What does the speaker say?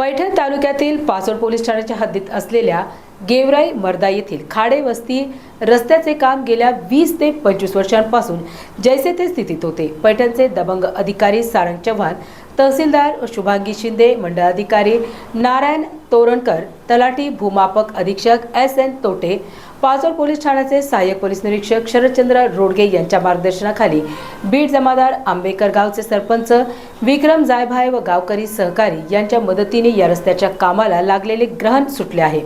पैठण तालुक्यातील पाचोड पोलीस ठाण्याच्या हद्दीत असलेल्या गेवराई मर्दा येथील खाडे वस्ती रस्त्याचे काम गेल्या वीस ते पंचवीस वर्षांपासून जैसे ते स्थितीत होते. पैठणचे दबंग अधिकारी सारंग चव्हाण तहसीलदार शुभांगी शिंदे मंडळाधिकारी नारायण तोरणकर तलाठी भूमापक अधीक्षक एस एन तोटे पाचोर पोलीस ठाण्याचे सहाय्यक पोलीस निरीक्षक शरदचंद्र रोडगे यांच्या मार्गदर्शनाखाली बीड जमादार आंबेकर गावचे सरपंच विक्रम जायभाय व गावकरी सहकारी यांच्या मदतीने या रस्त्याच्या कामाला लागलेले ग्रहण सुटले आहे.